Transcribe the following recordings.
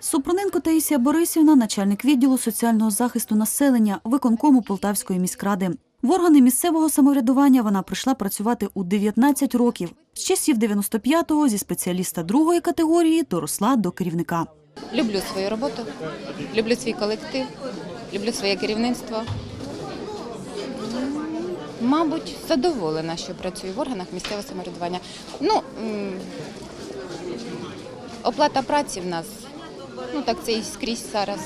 Супроненко Таїсія Борисівна, начальник відділу соціального захисту населення виконкому Полтавської міськради. В органи місцевого самоврядування вона прийшла працювати у 19 років. З часів 95-го зі спеціаліста другої категорії доросла до керівника. Люблю свою роботу, люблю свій колектив, люблю своє керівництво. Мабуть, задоволена, що працюю в органах місцевого самоврядування. Ну, оплата праці в нас, ну так це і скрізь зараз.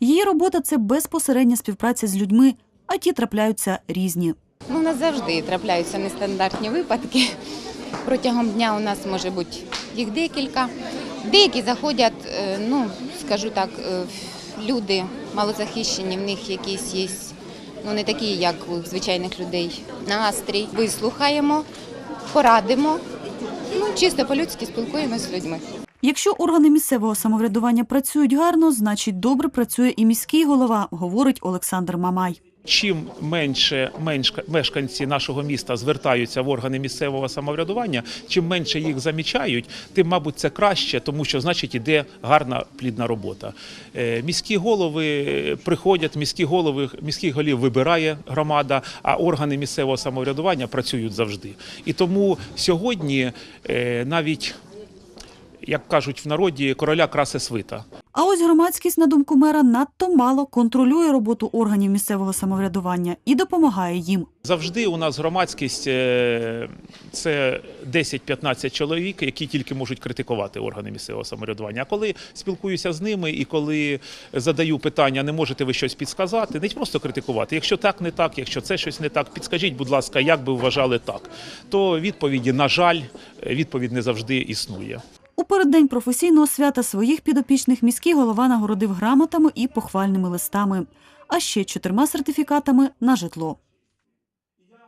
Її робота це безпосередня співпраця з людьми, а ті трапляються різні. Ну, у нас завжди трапляються нестандартні випадки. Протягом дня у нас може бути їх декілька. Деякі заходять, е, ну скажу так, е, люди малозахищені, в них якісь є, ну не такі, як у звичайних людей. Настрій вислухаємо, порадимо. Ну, чисто по-людськи спілкуємося з людьми. Якщо органи місцевого самоврядування працюють гарно, значить добре працює і міський голова, говорить Олександр Мамай. Чим менше меншка- мешканці нашого міста звертаються в органи місцевого самоврядування, чим менше їх замічають, тим, мабуть, це краще, тому що значить іде гарна плідна робота. Е, Міські голови приходять, міські голови міських голів вибирає громада, а органи місцевого самоврядування працюють завжди. І тому сьогодні е, навіть як кажуть в народі, короля краси свита. А ось громадськість, на думку мера, надто мало контролює роботу органів місцевого самоврядування і допомагає їм. Завжди у нас громадськість е, це 10-15 чоловік, які тільки можуть критикувати органи місцевого самоврядування. А коли спілкуюся з ними і коли задаю питання, не можете ви щось підсказати, не просто критикувати. Якщо так, не так, якщо це щось не так, підскажіть, будь ласка, як би вважали так, то відповіді, на жаль, відповідь не завжди існує. У переддень професійного свята своїх підопічних міський голова нагородив грамотами і похвальними листами, а ще чотирма сертифікатами на житло.